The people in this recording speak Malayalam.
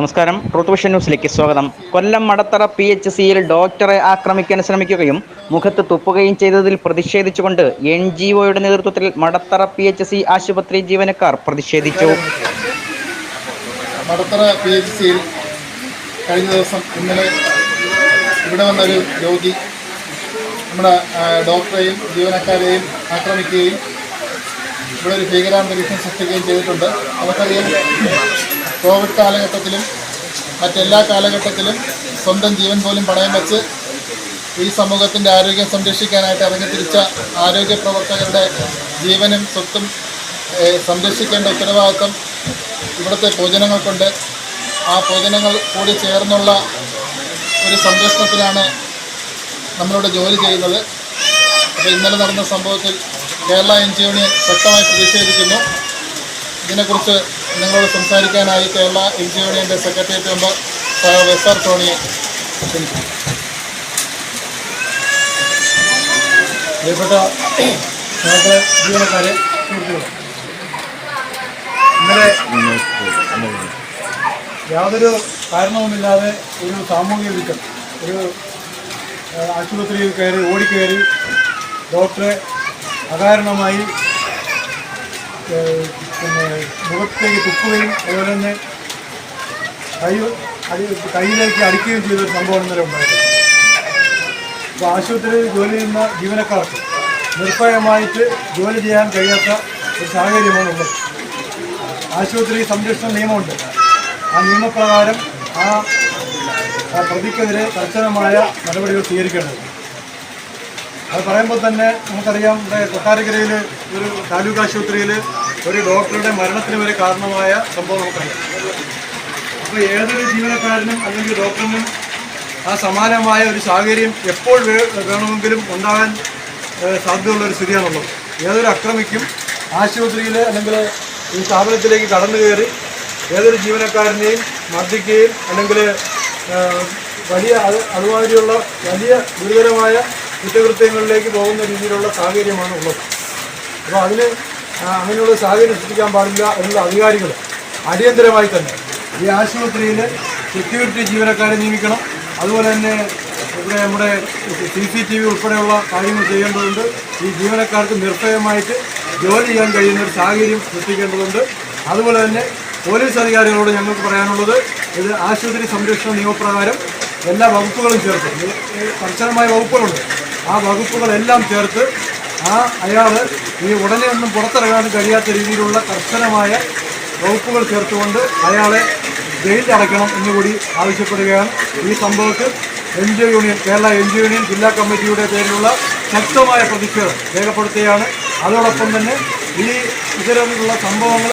നമസ്കാരം. ട്രൂത്ത് വിഷൻ ന്യൂസിലേക്ക് സ്വാഗതം. കൊല്ലം മടത്തറ പി എച്ച് സിയിൽ ഡോക്ടറെ ആക്രമിക്കാൻ ശ്രമിക്കുകയും മുഖത്ത് തുപ്പുകയും ചെയ്തതിൽ പ്രതിഷേധിച്ചുകൊണ്ട് എൻ ജി ഒയുടെ നേതൃത്വത്തിൽ മടത്തറ പി എച്ച് സി ആശുപത്രി ജീവനക്കാർ പ്രതിഷേധിച്ചു. മടത്തറ പി എച്ച് സിയിൽ കഴിഞ്ഞ ദിവസം ഇന്നലെ ഇവിടെ വന്നൊരു രോഗി നമ്മുടെ ഡോക്ടറെയും ജീവനക്കാരെയും ആക്രമിക്കുകയും ഇവിടെ ഒരു ഭീകരാന്തരീക്ഷം സൃഷ്ടിക്കുകയും ചെയ്തിട്ടുണ്ട്. നമുക്കറിയാം കോവിഡ് കാലഘട്ടത്തിലും മറ്റെല്ലാ കാലഘട്ടത്തിലും സ്വന്തം ജീവൻ പോലും പണയം വെച്ച് ഈ സമൂഹത്തിന്റെ ആരോഗ്യം സംരക്ഷിക്കാനായിട്ട് ഇറങ്ങിത്തിരിച്ച ആരോഗ്യ പ്രവർത്തകരുടെ ജീവനും സ്വത്തും സംരക്ഷിക്കേണ്ട ഉത്തരവാദിത്വം ഇവിടുത്തെ പൊതുജനങ്ങൾക്കുണ്ട്. ആ പൊതുജനങ്ങൾ കൂടി ചേർന്നുള്ള ഒരു സംരക്ഷണത്തിലാണ് നമ്മളിവിടെ ജോലി ചെയ്യുന്നത്. അപ്പോൾ ഇന്നലെ നടന്ന സംഭവത്തിൽ കേരള എൻ ജി യൂണിയൻ ശക്തമായി പ്രതിഷേധിക്കുന്നു. ഇതിനെക്കുറിച്ച് നിങ്ങളോട് സംസാരിക്കാനായി കേരള എൽ ജി യൂണിയന്റെ സെക്രട്ടേറിയറ്റ് മെമ്പർ സഹോദരൻ എസ് ആർ ടോണിയെ പ്രിയപ്പെട്ട ജീവനക്കാരെ ഇന്നലെ യാതൊരു കാരണവുമില്ലാതെ ഒരു സാമൂഹിക വിരുദ്ധം ഒരു ആശുപത്രിയിൽ കയറി ഓടിക്കയറി ഡോക്ടറെ അകാരണമായി പിന്നെ മുഖത്തേക്ക് തുപ്പുകയും അതുപോലെ തന്നെ കൈ അടി കൈയിലേക്ക് അടിക്കുകയും ചെയ്ത ഒരു സംഭവം ഇന്നലെ ഉണ്ടായിരുന്നു അപ്പോൾ ആശുപത്രിയിൽ ജോലി ചെയ്യുന്ന ജീവനക്കാർക്ക് നിർഭയമായിട്ട് ജോലി ചെയ്യാൻ കഴിയാത്ത ഒരു സാഹചര്യമാണ് ഉള്ളത്. ആശുപത്രി സംരക്ഷണ നിയമമുണ്ട്. ആ നിയമപ്രകാരം ആ പ്രതിക്കെതിരെ കർശനമായ നടപടികൾ സ്വീകരിക്കേണ്ടത് അത് പറയുമ്പോൾ തന്നെ നമുക്കറിയാം ഇവിടെ കൊട്ടാരക്കരയിൽ ഒരു താലൂക്ക് ആശുപത്രിയിൽ ഒരു ഡോക്ടറുടെ മരണത്തിന് വരെ കാരണമായ സംഭവം നമുക്കറിയാം. അപ്പോൾ ഏതൊരു ജീവനക്കാരനും അല്ലെങ്കിൽ ഡോക്ടറിനും ആ സമാനമായ ഒരു സാഹചര്യം എപ്പോൾ വേണമെങ്കിലും ഉണ്ടാകാൻ സാധ്യതയുള്ള ഒരു സ്ഥിതിയാണുള്ളത്. ഏതൊരു അക്രമിക്കും ആശുപത്രിയിൽ അല്ലെങ്കിൽ ഈ സ്ഥാപനത്തിലേക്ക് കടന്നു കയറി ഏതൊരു ജീവനക്കാരനെയും മർദ്ദിക്കുകയും അല്ലെങ്കിൽ വലിയ അത് അതുമാതിരിയുള്ള വലിയ ഗുരുതരമായ കുറ്റകൃത്യങ്ങളിലേക്ക് പോകുന്ന രീതിയിലുള്ള സാഹചര്യമാണ് ഉള്ളത് അപ്പോൾ അതിന് അങ്ങനെയുള്ള സാഹചര്യം സൃഷ്ടിക്കാൻ പാടില്ല എന്നുള്ള അധികാരികൾ അടിയന്തരമായി തന്നെ ഈ ആശുപത്രിയിൽ സെക്യൂരിറ്റി ജീവനക്കാരെ നിയമിക്കണം. അതുപോലെ തന്നെ ഇവിടെ നമ്മുടെ സി സി ടി വി ഉൾപ്പെടെയുള്ള കാര്യങ്ങൾ ചെയ്യേണ്ടതുണ്ട്. ഈ ജീവനക്കാർക്ക് നിർഭയമായിട്ട് ജോലി ചെയ്യാൻ കഴിയുന്ന ഒരു സാഹചര്യം സൃഷ്ടിക്കേണ്ടതുണ്ട്. അതുപോലെ തന്നെ പോലീസ് അധികാരികളോട് ഞങ്ങൾക്ക് പറയാനുള്ളത് ഇത് ആശുപത്രി സംരക്ഷണ നിയമപ്രകാരം എല്ലാ വകുപ്പുകളും ചേർത്ത് കർശനമായ വകുപ്പുകളുണ്ട്. ആ വകുപ്പുകളെല്ലാം ചേർത്ത് ആ അയാൾ ഈ ഉടനെ ഒന്നും പുറത്തിറങ്ങാൻ കഴിയാത്ത രീതിയിലുള്ള കർശനമായ വകുപ്പുകൾ ചേർത്തുകൊണ്ട് അയാളെ ജയിലിൽ അടയ്ക്കണം എന്നുകൂടി ആവശ്യപ്പെടുകയാണ്. ഈ സംഭവത്തിൽ N G union Kerala N G union ജില്ലാ കമ്മിറ്റിയുടെ പേരിലുള്ള ശക്തമായ പ്രതിഷേധം രേഖപ്പെടുത്തുകയാണ്. അതോടൊപ്പം തന്നെ ഈ ഇത്തരത്തിലുള്ള സംഭവങ്ങൾ